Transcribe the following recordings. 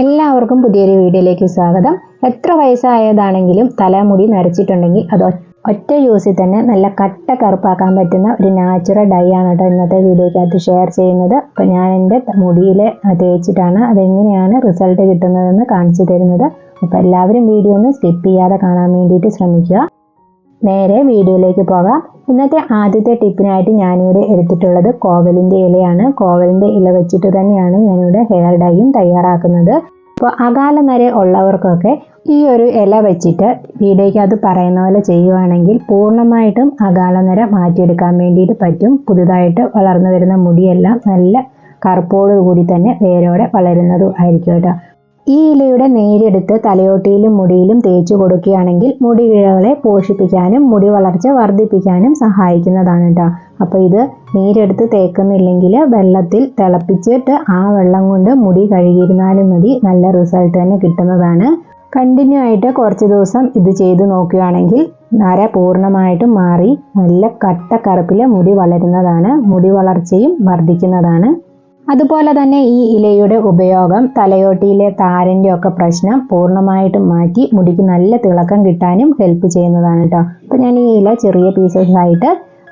എല്ലാവർക്കും പുതിയൊരു വീഡിയോയിലേക്ക് സ്വാഗതം. എത്ര വയസ്സായതാണെങ്കിലും തലമുടി നരച്ചിട്ടുണ്ടെങ്കിൽ അത് ഒറ്റ യൂസിൽ തന്നെ നല്ല കട്ട കറുപ്പാക്കാൻ പറ്റുന്ന ഒരു നാച്ചുറൽ ഡൈ ആണ് കേട്ടോ ഇന്നത്തെ വീഡിയോയ്ക്കകത്ത് ഷെയർ ചെയ്യുന്നത്. അപ്പോൾ ഞാൻ എന്റെ മുടിയിൽ തേച്ചിട്ടാണ് അതെങ്ങനെയാണ് റിസൾട്ട് കിട്ടുന്നതെന്ന് കാണിച്ചു തരുന്നത്. അപ്പോൾ എല്ലാവരും വീഡിയോ ഒന്ന് സ്കിപ്പ് ചെയ്യാതെ കാണാൻ വേണ്ടിയിട്ട് ശ്രമിക്കുക. നേരെ വീഡിയോയിലേക്ക് പോകാം. ഇന്നത്തെ ആദ്യത്തെ ടിപ്പിനായിട്ട് ഞാനിവിടെ എടുത്തിട്ടുള്ളത് കോവലിന്റെ ഇലയാണ്. കോവലിന്റെ ഇല വെച്ചിട്ട് തന്നെയാണ് ഞാനിവിടെ ഹെയർ ഡൈയും തയ്യാറാക്കുന്നത്. അപ്പോൾ അകാല നര ഉള്ളവർക്കൊക്കെ ഈ ഒരു ഇല വെച്ചിട്ട് വീഡിയോയ്ക്കകത്ത് പറയുന്ന പോലെ ചെയ്യുവാണെങ്കിൽ പൂർണമായിട്ടും അകാല നര മാറ്റിയെടുക്കാൻ വേണ്ടിയിട്ട് പറ്റും. പുതുതായിട്ട് വളർന്നു വരുന്ന മുടിയെല്ലാം നല്ല കറുപ്പോടുകൂടി തന്നെ വേരോടെ വളരുന്നതും ആയിരിക്കും കേട്ടോ. ഈ ഇലയുടെ നേരെടുത്ത് തലയോട്ടിയിലും മുടിയിലും തേച്ചു കൊടുക്കുകയാണെങ്കിൽ മുടി കിഴകളെ പോഷിപ്പിക്കാനും മുടി വളർച്ച വർദ്ധിപ്പിക്കാനും സഹായിക്കുന്നതാണ് കേട്ടോ അപ്പോൾ ഇത് നേരെടുത്ത് തേക്കുന്നില്ലെങ്കിൽ വെള്ളത്തിൽ തിളപ്പിച്ചിട്ട് ആ വെള്ളം കൊണ്ട് മുടി കഴുകിയിരുന്നാലും മതി. നല്ല റിസൾട്ട് തന്നെ കിട്ടുന്നതാണ്. കണ്ടിന്യൂ ആയിട്ട് കുറച്ച് ദിവസം ഇത് ചെയ്ത് നോക്കുകയാണെങ്കിൽ നര പൂർണമായിട്ടും മാറി നല്ല കട്ട കറുപ്പിലെ മുടി വളരുന്നതാണ്. മുടി വളർച്ചയും വർദ്ധിക്കുന്നതാണ്. അതുപോലെ തന്നെ ഈ ഇലയുടെ ഉപയോഗം തലയോട്ടിയിലെ താരന്റെ ഒക്കെ പ്രശ്നം പൂർണമായിട്ടും മാറ്റി മുടിക്ക് നല്ല തിളക്കം കിട്ടാനും ഹെൽപ്പ് ചെയ്യുന്നതാണ് കേട്ടോ അപ്പോൾ ഞാൻ ഈ ഇല ചെറിയ പീസസ് ആയിട്ട്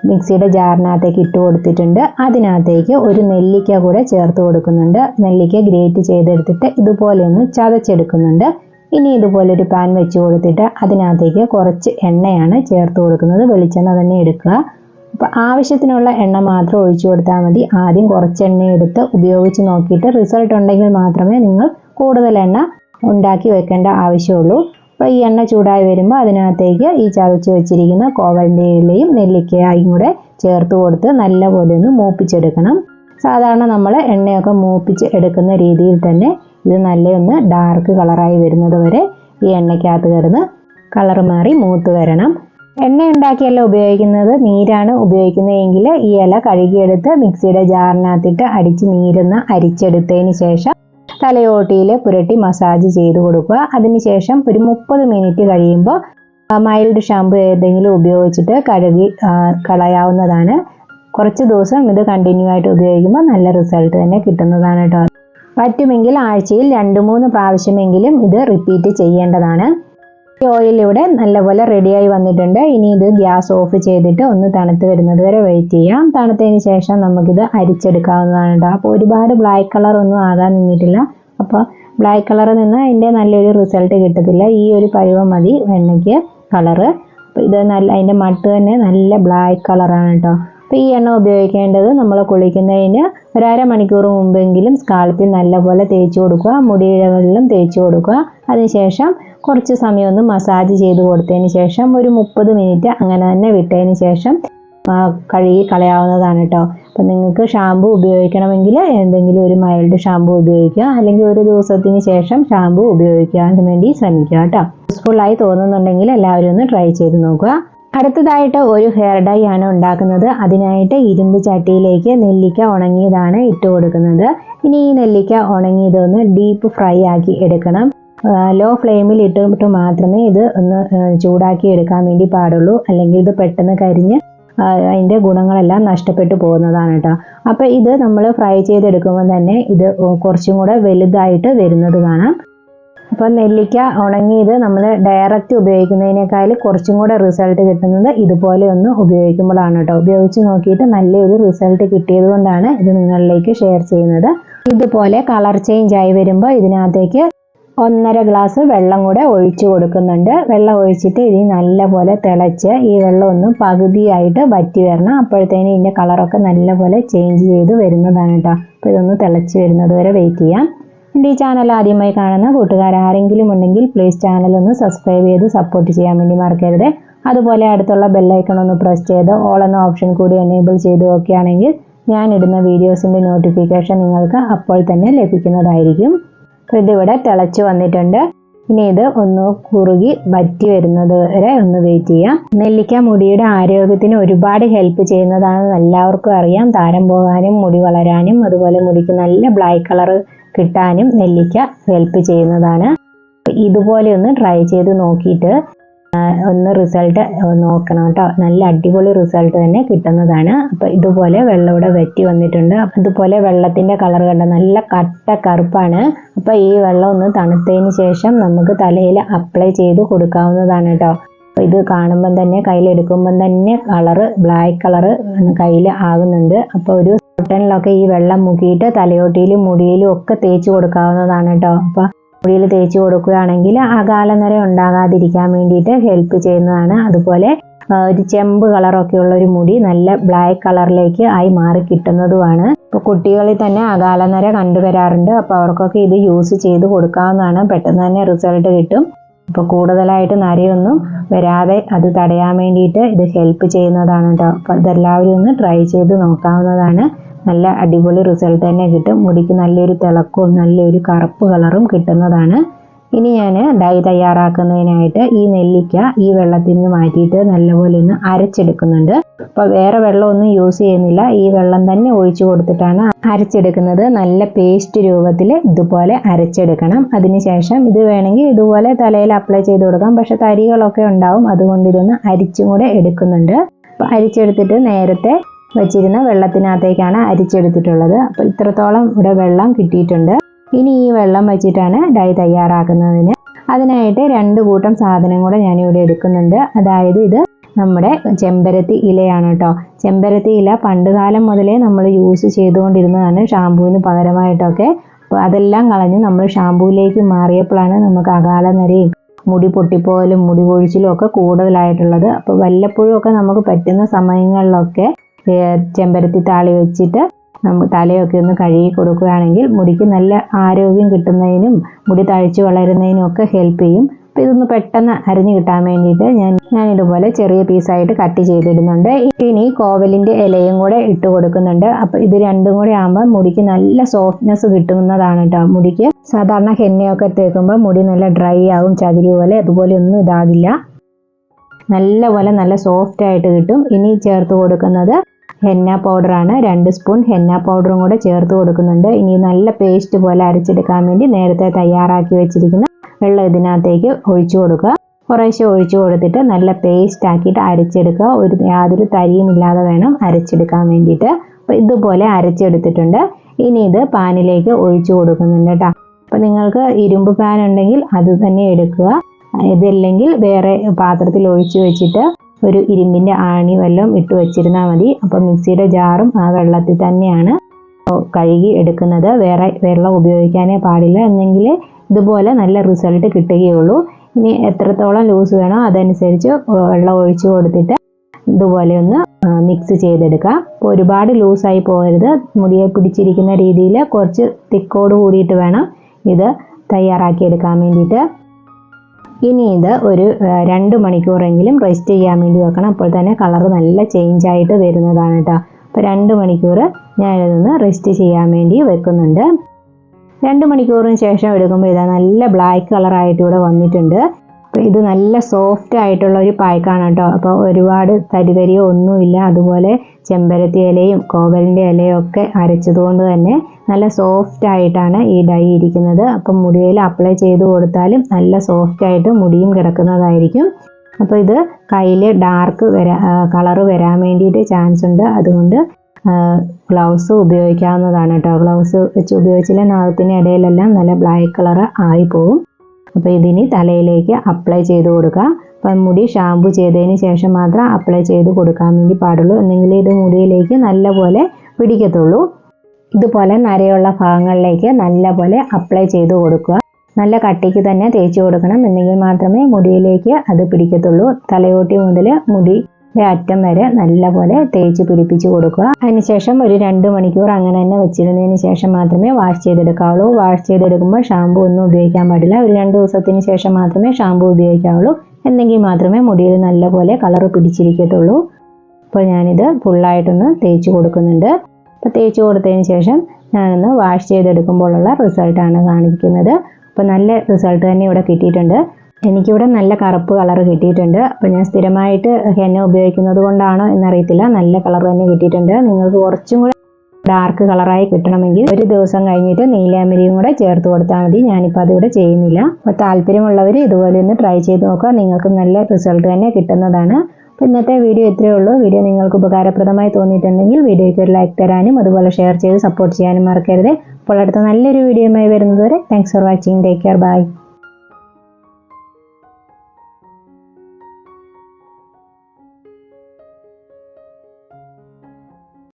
മിക്സിയുടെ ജാറിനകത്തേക്ക് ഇട്ട് കൊടുത്തിട്ടുണ്ട്. അതിനകത്തേക്ക് ഒരു നെല്ലിക്ക കൂടെ ചേർത്ത് കൊടുക്കുന്നുണ്ട്. നെല്ലിക്ക ഗ്രേറ്റ് ചെയ്തെടുത്തിട്ട് ഇതുപോലെ ഒന്ന് ചതച്ചെടുക്കുന്നുണ്ട്. ഇനി ഇതുപോലെ ഒരു പാൻ വെച്ച് കൊടുത്തിട്ട് അതിനകത്തേക്ക് കുറച്ച് എണ്ണയാണ് ചേർത്ത് കൊടുക്കുന്നത്. വെളിച്ചെണ്ണ തന്നെ എടുക്കുക. അപ്പോൾ ആവശ്യത്തിനുള്ള എണ്ണ മാത്രം ഒഴിച്ചു കൊടുത്താൽ മതി. ആദ്യം കുറച്ച് എണ്ണ എടുത്ത് ഉപയോഗിച്ച് നോക്കിയിട്ട് റിസൾട്ട് ഉണ്ടെങ്കിൽ മാത്രമേ നിങ്ങൾ കൂടുതൽ എണ്ണ ഉണ്ടാക്കി വെക്കേണ്ട ആവശ്യമുള്ളൂ. അപ്പോൾ ഈ എണ്ണ ചൂടായി വരുമ്പോൾ അതിനകത്തേക്ക് ഈ ചതച്ച് വെച്ചിരിക്കുന്ന കോവലിന്റെ ഇലയും നെല്ലിക്കയും കൂടെ ചേർത്ത് കൊടുത്ത് നല്ലപോലെ ഒന്ന് മൂപ്പിച്ചെടുക്കണം. സാധാരണ നമ്മൾ എണ്ണയൊക്കെ മൂപ്പിച്ച് എടുക്കുന്ന രീതിയിൽ തന്നെ ഇത് നല്ലയൊന്ന് ഡാർക്ക് കളറായി വരുന്നത് വരെ ഈ എണ്ണയ്ക്കകത്ത് കിടന്ന് കളർ മാറി മൂത്ത് വരണം. എണ്ണ ഉണ്ടാക്കിയല്ല ഉപയോഗിക്കുന്നത് നീരാണ് ഉപയോഗിക്കുന്നതെങ്കിൽ ഈ ഇല കഴുകിയെടുത്ത് മിക്സിയുടെ ജാറിനകത്തിട്ട് അടിച്ച് നീരൊന്ന് അരിച്ചെടുത്തതിന് ശേഷം തലയോട്ടിയിൽ പുരട്ടി മസാജ് ചെയ്ത് കൊടുക്കുക. അതിനുശേഷം ഒരു മുപ്പത് മിനിറ്റ് കഴിയുമ്പോൾ മൈൽഡ് ഷാമ്പു ഏതെങ്കിലും ഉപയോഗിച്ചിട്ട് കഴുകി കളയാവുന്നതാണ്. കുറച്ച് ദിവസം ഇത് കണ്ടിന്യൂ ആയിട്ട് ഉപയോഗിക്കുമ്പോൾ നല്ല റിസൾട്ട് തന്നെ കിട്ടുന്നതാണ് കേട്ടോ. പറ്റുമെങ്കിൽ ആഴ്ചയിൽ രണ്ട് മൂന്ന് പ്രാവശ്യമെങ്കിലും ഇത് റിപ്പീറ്റ് ചെയ്യേണ്ടതാണ്. ഓയിൽ ഇവിടെ നല്ലപോലെ റെഡിയായി വന്നിട്ടുണ്ട്. ഇനി ഇത് ഗ്യാസ് ഓഫ് ചെയ്തിട്ട് ഒന്ന് തണുത്ത് വരുന്നത് വരെ വെയിറ്റ് ചെയ്യാം. തണുത്തതിന് ശേഷം നമുക്കിത് അരിച്ചെടുക്കാവുന്നതാണ് കേട്ടോ അപ്പോൾ ഒരുപാട് ബ്ലാക്ക് കളർ ഒന്നും ആകാൻ നിന്നിട്ടില്ല. അപ്പോൾ ബ്ലാക്ക് കളർ നിന്ന് അതിന്റെ നല്ലൊരു റിസൾട്ട് കിട്ടത്തില്ല. ഈ ഒരു പരുവം മതി വെണ്ണയ്ക്ക് കളറ് അപ്പോൾ ഇത് നല്ല അതിന്റെ മട്ട് തന്നെ നല്ല ബ്ലാക്ക് കളറാണ് കേട്ടോ അപ്പോൾ ഈ എണ്ണ ഉപയോഗിക്കേണ്ടത് നമ്മൾ കുളിക്കുന്നതിന് ഒരര മണിക്കൂർ മുമ്പെങ്കിലും സ്കാൾപ്പിൽ നല്ലപോലെ തേച്ച് കൊടുക്കുക മുടിയിഴകളിലും തേച്ച് കൊടുക്കുക. അതിനുശേഷം കുറച്ച് സമയം ഒന്ന് മസാജ് ചെയ്ത് കൊടുത്തതിന് ശേഷം ഒരു മുപ്പത് മിനിറ്റ് അങ്ങനെ തന്നെ വിട്ടതിന് ശേഷം കഴുകി കളയാവുന്നതാണ് കേട്ടോ അപ്പം നിങ്ങൾക്ക് ഷാമ്പു ഉപയോഗിക്കണമെങ്കിൽ എന്തെങ്കിലും ഒരു മൈൽഡ് ഷാമ്പു ഉപയോഗിക്കുക അല്ലെങ്കിൽ ഒരു ദിവസത്തിന് ശേഷം ഷാമ്പു ഉപയോഗിക്കാൻ വേണ്ടി ശ്രമിക്കുക കേട്ടോ യൂസ്ഫുള്ളായി തോന്നുന്നുണ്ടെങ്കിൽ എല്ലാവരും ഒന്ന് ട്രൈ ചെയ്ത് നോക്കുക. അടുത്തതായിട്ട് ഒരു ഹെയർ ഡൈ ആണ് ഉണ്ടാക്കുന്നത്. അതിനായിട്ട് ഇരുമ്പ് ചട്ടിയിലേക്ക് നെല്ലിക്ക ഉണങ്ങിയതാണ് ഇട്ട് കൊടുക്കുന്നത്. ഇനി ഈ നെല്ലിക്ക ഉണങ്ങിയതൊന്ന് ഡീപ്പ് ഫ്രൈ ആക്കി എടുക്കണം. ലോ ഫ്ലെയിമിൽ ഇട്ടിട്ട് മാത്രമേ ഇത് ഒന്ന് ചൂടാക്കി എടുക്കാൻ വേണ്ടി പാടുള്ളൂ. അല്ലെങ്കിൽ ഇത് പെട്ടെന്ന് കരിഞ്ഞ് അതിന്റെ ഗുണങ്ങളെല്ലാം നഷ്ടപ്പെട്ടു പോകുന്നതാണ് കേട്ടോ. അപ്പോൾ ഇത് നമ്മൾ ഫ്രൈ ചെയ്തെടുക്കുമ്പോൾ തന്നെ ഇത് കുറച്ചും കൂടെ വലുതായിട്ട് വരുന്നത് കാണാം. അപ്പോൾ നെല്ലിക്ക ഉണങ്ങിയത് നമ്മൾ ഡയറക്റ്റ് ഉപയോഗിക്കുന്നതിനേക്കാൾ കുറച്ചും കൂടെ റിസൾട്ട് കിട്ടുന്നത് ഇതുപോലെ ഒന്ന് ഉപയോഗിക്കുമ്പോഴാണ് കേട്ടോ. ഉപയോഗിച്ച് നോക്കിയിട്ട് നല്ലൊരു റിസൾട്ട് കിട്ടിയത് കൊണ്ടാണ് ഇത് നിങ്ങളിലേക്ക് ഷെയർ ചെയ്യുന്നത്. ഇതുപോലെ കളർ ചേഞ്ച് ആയി വരുമ്പോൾ ഇതിനകത്തേക്ക് ഒന്നര ഗ്ലാസ് വെള്ളം കൂടെ ഒഴിച്ചു കൊടുക്കുന്നുണ്ട്. വെള്ളം ഒഴിച്ചിട്ട് ഇത് നല്ലപോലെ തിളച്ച് ഈ വെള്ളം ഒന്ന് പകുതിയായിട്ട് വറ്റി വരണം. അപ്പോഴത്തേനും ഇതിന്റെ കളറൊക്കെ നല്ലപോലെ ചേഞ്ച് ചെയ്ത് വരുന്നതാണ് കേട്ടോ. അപ്പോൾ ഇതൊന്ന് തിളച്ച് വരുന്നത് വരെ വെയിറ്റ് ചെയ്യാം. എന്റെ ഈ ചാനൽ ആദ്യമായി കാണുന്ന കൂട്ടുകാർ ആരെങ്കിലും ഉണ്ടെങ്കിൽ പ്ലീസ് ചാനൽ ഒന്ന് സബ്സ്ക്രൈബ് ചെയ്ത് സപ്പോർട്ട് ചെയ്യാൻ വേണ്ടി മറക്കരുത്. അതുപോലെ അടുത്തുള്ള ബെല്ലൈക്കൺ ഒന്ന് പ്രസ് ചെയ്ത് ഓൾ എന്ന ഓപ്ഷൻ കൂടി എനേബിൾ ചെയ്ത് നോക്കുകയാണെങ്കിൽ ഇടുന്ന വീഡിയോസിന്റെ നോട്ടിഫിക്കേഷൻ നിങ്ങൾക്ക് അപ്പോൾ തന്നെ ലഭിക്കുന്നതായിരിക്കും. അപ്പോൾ ഇതിവിടെ തിളച്ച് വന്നിട്ടുണ്ട്. ഇനി ഇത് ഒന്ന് കുറുകി വറ്റി വരുന്നത് വരെ ഒന്ന് വെയിറ്റ് ചെയ്യാം. നെല്ലിക്ക മുടിയുടെ ആരോഗ്യത്തിന് ഒരുപാട് ഹെൽപ്പ് ചെയ്യുന്നതാണെന്ന് എല്ലാവർക്കും അറിയാം. താരം പോകാനും മുടി വളരാനും അതുപോലെ മുടിക്ക് നല്ല ബ്ലാക്ക് കളർ കിട്ടാനും നെല്ലിക്ക ഹെൽപ്പ് ചെയ്യുന്നതാണ്. ഇതുപോലെ ഒന്ന് ട്രൈ ചെയ്ത് നോക്കിയിട്ട് ഒന്ന് റിസൾട്ട് നോക്കണം കേട്ടോ. നല്ല അടിപൊളി റിസൾട്ട് തന്നെ കിട്ടുന്നതാണ്. അപ്പോൾ ഇതുപോലെ വെള്ളം ഇവിടെ വെറ്റി വന്നിട്ടുണ്ട്. അതുപോലെ വെള്ളത്തിന്റെ കളർ കണ്ട? നല്ല കട്ട കറുപ്പാണ്. അപ്പോൾ ഈ വെള്ളം ഒന്ന് തണുത്തതിന് ശേഷം നമുക്ക് തലയിൽ അപ്ലൈ ചെയ്ത് കൊടുക്കാവുന്നതാണ് കേട്ടോ. അപ്പോൾ ഇത് കാണുമ്പം തന്നെ കയ്യിലെടുക്കുമ്പം തന്നെ കളറ് ബ്ലാക്ക് കളറ് കയ്യിൽ ആകുന്നുണ്ട് അപ്പോൾ ഒരു കോട്ടണിലൊക്കെ ഈ വെള്ളം മുക്കിയിട്ട് തലയോട്ടിയിലും മുടിയിലും ഒക്കെ തേച്ച് കൊടുക്കാവുന്നതാണ് കേട്ടോ അപ്പോൾ മുടിയിൽ തേച്ച് കൊടുക്കുകയാണെങ്കിൽ ആ അകാലനര ഉണ്ടാകാതിരിക്കാൻ വേണ്ടിയിട്ട് ഹെൽപ്പ് ചെയ്യുന്നതാണ്. അതുപോലെ ഒരു ചെമ്പ് കളറൊക്കെ ഉള്ള ഒരു മുടി നല്ല ബ്ലാക്ക് കളറിലേക്ക് ആയി മാറി കിട്ടുന്നതുമാണ്. ഇപ്പോൾ കുട്ടികളിൽ തന്നെ അകാലനര കണ്ടുവരാറുണ്ട് അപ്പോൾ അവർക്കൊക്കെ ഇത് യൂസ് ചെയ്ത് കൊടുക്കാവുന്നതാണ്. പെട്ടെന്ന് തന്നെ റിസൾട്ട് കിട്ടും. അപ്പോൾ കൂടുതലായിട്ട് നരയൊന്നും വരാതെ അത് തടയാൻ വേണ്ടിയിട്ട് ഇത് ഹെൽപ്പ് ചെയ്യുന്നതാണ് കേട്ടോ അപ്പോൾ ഇതെല്ലാവരും ഒന്ന് ട്രൈ ചെയ്ത് നോക്കാവുന്നതാണ്. നല്ല അടിപൊളി റിസൾട്ട് തന്നെ കിട്ടും. മുടിക്ക് നല്ലൊരു തിളക്കവും നല്ലൊരു കറുപ്പ് കളറും കിട്ടുന്നതാണ്. ഇനി ഞാൻ ഡൈ തയ്യാറാക്കുന്നതിനായിട്ട് ഈ നെല്ലിക്ക ഈ വെള്ളത്തിൽ നിന്ന് മാറ്റിയിട്ട് നല്ലപോലെ ഒന്ന് അരച്ചെടുക്കുന്നുണ്ട്. അപ്പോൾ വേറെ വെള്ളമൊന്നും യൂസ് ചെയ്യുന്നില്ല. ഈ വെള്ളം തന്നെ ഒഴിച്ചു കൊടുത്തിട്ടാണ് അരച്ചെടുക്കുന്നത്. നല്ല പേസ്റ്റ് രൂപത്തിൽ ഇതുപോലെ അരച്ചെടുക്കണം. അതിനുശേഷം ഇത് വേണമെങ്കിൽ ഇതുപോലെ തലയിൽ അപ്ലൈ ചെയ്ത് കൊടുക്കാം. പക്ഷെ തരികളൊക്കെ ഉണ്ടാവും. അതുകൊണ്ട് ഇതൊന്ന് അരിച്ചും കൂടെ എടുക്കുന്നുണ്ട്. അപ്പോൾ അരിച്ചെടുത്തിട്ട് നേരത്തെ വെച്ചിരുന്ന വെള്ളത്തിനകത്തേക്കാണ് അരിച്ചെടുത്തിട്ടുള്ളത്. അപ്പോൾ ഇത്രത്തോളം ഇവിടെ വെള്ളം കിട്ടിയിട്ടുണ്ട്. ഇനി ഈ വെള്ളം വെച്ചിട്ടാണ് ഡൈ തയ്യാറാക്കുന്നതിന്. അതിനായിട്ട് രണ്ട് കൂട്ടം സാധനം കൂടെ ഞാനിവിടെ എടുക്കുന്നുണ്ട്. അതായത് ഇത് നമ്മുടെ ചെമ്പരത്തി ഇലയാണ് കേട്ടോ ചെമ്പരത്തി ഇല പണ്ടുകാലം മുതലേ നമ്മൾ യൂസ് ചെയ്തുകൊണ്ടിരുന്നതാണ് ഷാമ്പൂവിന് പകരമായിട്ടൊക്കെ. അപ്പോൾ അതെല്ലാം കളഞ്ഞ് നമ്മൾ ഷാമ്പുവിലേക്ക് മാറിയപ്പോഴാണ് നമുക്ക് അകാലനരയും മുടി പൊട്ടിപ്പോലും മുടി കൊഴിച്ചിലും ഒക്കെ കൂടുതലായിട്ടുള്ളത്. അപ്പോൾ വല്ലപ്പോഴും ഒക്കെ നമുക്ക് പറ്റുന്ന സമയങ്ങളിലൊക്കെ ചെമ്പരത്തി താളി വെച്ചിട്ട് തലയൊക്കെ ഒന്ന് കഴുകി കൊടുക്കുകയാണെങ്കിൽ മുടിക്ക് നല്ല ആരോഗ്യം കിട്ടുന്നതിനും മുടി തഴച്ചു വളരുന്നതിനും ഒക്കെ ഹെൽപ്പ് ചെയ്യും. അപ്പോൾ ഇതൊന്ന് പെട്ടെന്ന് അരിഞ്ഞു കിട്ടാൻ വേണ്ടിയിട്ട് ഞാൻ ഞാൻ ഇതുപോലെ ചെറിയ പീസായിട്ട് കട്ട് ചെയ്തിടുന്നുണ്ട്. ഇനി കോവലിന്റെ ഇലയും കൂടെ ഇട്ട് കൊടുക്കുന്നുണ്ട്. അപ്പോൾ ഇത് രണ്ടും കൂടെ ആകുമ്പോൾ മുടിക്ക് നല്ല സോഫ്റ്റ്നെസ് കിട്ടുന്നതാണ് കേട്ടോ മുടിക്ക്. സാധാരണ ഹെന്നയൊക്കെ തേക്കുമ്പോൾ മുടി നല്ല ഡ്രൈ ആകും ചകിരി പോലെ അതുപോലെ ഒന്നും ഇതാകില്ല. നല്ലപോലെ നല്ല സോഫ്റ്റ് ആയിട്ട് കിട്ടും. ഇനി ചേർത്ത് കൊടുക്കുന്നത് ഹെന്ന പൗഡറാണ്. രണ്ട് സ്പൂൺ ഹെന്ന പൗഡറും കൂടെ ചേർത്ത് കൊടുക്കുന്നുണ്ട്. ഇനി നല്ല പേസ്റ്റ് പോലെ അരച്ചെടുക്കാൻ വേണ്ടി നേരത്തെ തയ്യാറാക്കി വെച്ചിരിക്കുന്ന വെള്ളം ഇതിനകത്തേക്ക് ഒഴിച്ചു കൊടുക്കുക. കുറേശ്ശെ ഒഴിച്ചു കൊടുത്തിട്ട് നല്ല പേസ്റ്റ് ആക്കിയിട്ട് അരച്ചെടുക്കുക. ഒരു യാതൊരു തരിയും ഇല്ലാതെ വേണം അരച്ചെടുക്കാൻ വേണ്ടിയിട്ട്. അപ്പോൾ ഇതുപോലെ അരച്ചെടുത്തിട്ടുണ്ട്. ഇനി ഇത് പാനിലേക്ക് ഒഴിച്ചു കൊടുക്കുന്നുണ്ട് കേട്ടോ. അപ്പോൾ നിങ്ങൾക്ക് ഇരുമ്പ് പാൻ ഉണ്ടെങ്കിൽ അത് തന്നെ എടുക്കുക. ഇതില്ലെങ്കിൽ വേറെ പാത്രത്തിൽ ഒഴിച്ചു വെച്ചിട്ട് ഒരു ഇരുമ്പിന്റെ ആണി വല്ലതും ഇട്ട് വെച്ചിരുന്നാൽ മതി. അപ്പോൾ മിക്സിയുടെ ജാറും ആ വെള്ളത്തിൽ തന്നെയാണ് കഴുകി എടുക്കുന്നത്. വേറെ വെള്ളം ഉപയോഗിക്കാനേ പാടില്ല. എന്നെങ്കിൽ ഇതുപോലെ നല്ല റിസൾട്ട് കിട്ടുകയുള്ളൂ. ഇനി എത്രത്തോളം ലൂസ് വേണോ അതനുസരിച്ച് വെള്ളം ഒഴിച്ചു കൊടുത്തിട്ട് ഇതുപോലെ ഒന്ന് മിക്സ് ചെയ്തെടുക്കുക അപ്പോൾ ഒരുപാട് ലൂസായി പോകരുത്. മുടിയെ പിടിച്ചിരിക്കുന്ന രീതിയിൽ കുറച്ച് തിക്കോട് കൂടിയിട്ട് വേണം ഇത് തയ്യാറാക്കിയെടുക്കാൻ വേണ്ടിയിട്ട്. ഇനി ഇത് ഒരു രണ്ട് മണിക്കൂറെങ്കിലും റെസ്റ്റ് ചെയ്യാൻ വേണ്ടി വെക്കണം. അപ്പോൾ തന്നെ കളർ നല്ല ചേഞ്ച് ആയിട്ട് വരുന്നതാണ് കേട്ടോ അപ്പോൾ രണ്ട് മണിക്കൂർ ഞാൻ ഇതൊന്ന് റെസ്റ്റ് ചെയ്യാൻ വേണ്ടി വെക്കുന്നുണ്ട്. രണ്ട് മണിക്കൂറിന് ശേഷം എടുക്കുമ്പോൾ ഇതാ നല്ല ബ്ലാക്ക് കളറായിട്ട് ഇവിടെ വന്നിട്ടുണ്ട്. അപ്പോൾ ഇത് നല്ല സോഫ്റ്റ് ആയിട്ടുള്ള ഒരു പായ്ക്കാണ് കേട്ടോ. അപ്പോൾ ഒരുപാട് തരിതരിയോ ഒന്നുമില്ല. അതുപോലെ ചെമ്പരത്തി ഇലയും കോവലിന്റെ ഇലയും ഒക്കെ അരച്ചതുകൊണ്ട് തന്നെ നല്ല സോഫ്റ്റ് ആയിട്ടാണ് ഈ ഡൈ ഇരിക്കുന്നത്. അപ്പം മുടിയിൽ അപ്ലൈ ചെയ്ത് കൊടുത്താലും നല്ല സോഫ്റ്റ് ആയിട്ട് മുടിയും കിടക്കുന്നതായിരിക്കും. അപ്പോൾ ഇത് കയ്യിൽ ഡാർക്ക് വരാ കളറ് വരാൻ വേണ്ടിയിട്ട് ചാൻസ് ഉണ്ട്. അതുകൊണ്ട് ഗ്ലൗസ് ഉപയോഗിക്കാവുന്നതാണ് കേട്ടോ. ഗ്ലൗസ് വെച്ച് ഉപയോഗിച്ചില്ല. നാഗത്തിന്റെ ഇടയിലെല്ലാം നല്ല ബ്ലാക്ക് കളർ ആയി പോകും അപ്പോൾ ഇതിനി തലയിലേക്ക് അപ്ലൈ ചെയ്ത് കൊടുക്കുക. അപ്പം മുടി ഷാമ്പു ചെയ്തതിന് ശേഷം മാത്രം അപ്ലൈ ചെയ്ത് കൊടുക്കാൻ വേണ്ടി പാടുള്ളൂ. എന്നെങ്കിൽ ഇത് മുടിയിലേക്ക് നല്ലപോലെ പിടിക്കത്തുള്ളൂ. ഇതുപോലെ നരയുള്ള ഭാഗങ്ങളിലേക്ക് നല്ലപോലെ അപ്ലൈ ചെയ്ത് കൊടുക്കുക. നല്ല കട്ടിക്ക് തന്നെ തേച്ച് കൊടുക്കണം. എന്നെങ്കിൽ മാത്രമേ മുടിയിലേക്ക് അത് പിടിക്കത്തുള്ളൂ. തലയോട്ടി മുതൽ മുടിയുടെ അറ്റം വരെ നല്ലപോലെ തേച്ച് പിടിപ്പിച്ച് കൊടുക്കുക. അതിനുശേഷം ഒരു രണ്ട് മണിക്കൂർ അങ്ങനെ തന്നെ വെച്ചിരുന്നതിന് ശേഷം മാത്രമേ വാഷ് ചെയ്തെടുക്കാവുള്ളൂ. വാഷ് ചെയ്തെടുക്കുമ്പോൾ ഷാമ്പു ഒന്നും ഉപയോഗിക്കാൻ പാടില്ല. ഒരു രണ്ട് ദിവസത്തിന് ശേഷം മാത്രമേ ഷാമ്പു ഉപയോഗിക്കാവുള്ളൂ. എന്നെങ്കിൽ മാത്രമേ മുടിയിൽ നല്ലപോലെ കളർ പിടിച്ചിരിക്കത്തുള്ളൂ. അപ്പോൾ ഞാനിത് ഫുള്ളായിട്ടൊന്ന് തേച്ച് കൊടുക്കുന്നുണ്ട്. അപ്പോൾ തേച്ച് കൊടുത്തതിന് ശേഷം ഞാനൊന്ന് വാഷ് ചെയ്തെടുക്കുമ്പോഴുള്ള റിസൾട്ടാണ് കാണിക്കുന്നത്. അപ്പോൾ നല്ല റിസൾട്ട് തന്നെ ഇവിടെ കിട്ടിയിട്ടുണ്ട്. എനിക്കിവിടെ നല്ല കറുപ്പ് കളർ കിട്ടിയിട്ടുണ്ട്. അപ്പോൾ ഞാൻ സ്ഥിരമായിട്ട് ഹെന്ന ഉപയോഗിക്കുന്നത് കൊണ്ടാണോ എന്നറിയത്തില്ല. നല്ല കളർ തന്നെ കിട്ടിയിട്ടുണ്ട്. നിങ്ങൾക്ക് കുറച്ചും കൂടെ ഡാർക്ക് കളറായി കിട്ടണമെങ്കിൽ ഒരു ദിവസം കഴിഞ്ഞിട്ട് നീലാമ്പരിയും കൂടെ ചേർത്ത് കൊടുത്താൽ മതി. ഞാനിപ്പോൾ അതിവിടെ ചെയ്യുന്നില്ല. അപ്പോൾ താല്പര്യമുള്ളവർ ഇതുപോലെ ഒന്ന് ട്രൈ ചെയ്ത് നോക്കുക. നിങ്ങൾക്ക് നല്ല റിസൾട്ട് തന്നെ കിട്ടുന്നതാണ്. അപ്പോൾ ഇന്നത്തെ വീഡിയോ ഇത്രയേ ഉള്ളൂ. വീഡിയോ നിങ്ങൾക്ക് ഉപകാരപ്രദമായി തോന്നിയിട്ടുണ്ടെങ്കിൽ വീഡിയോയ്ക്ക് ഒരു ലൈക്ക് തരാനും അതുപോലെ ഷെയർ ചെയ്ത് സപ്പോർട്ട് ചെയ്യാനും മറക്കരുത്. അപ്പോൾ അടുത്ത നല്ലൊരു വീഡിയോയുമായി വരുന്നതുവരെ thanks for watching take care bye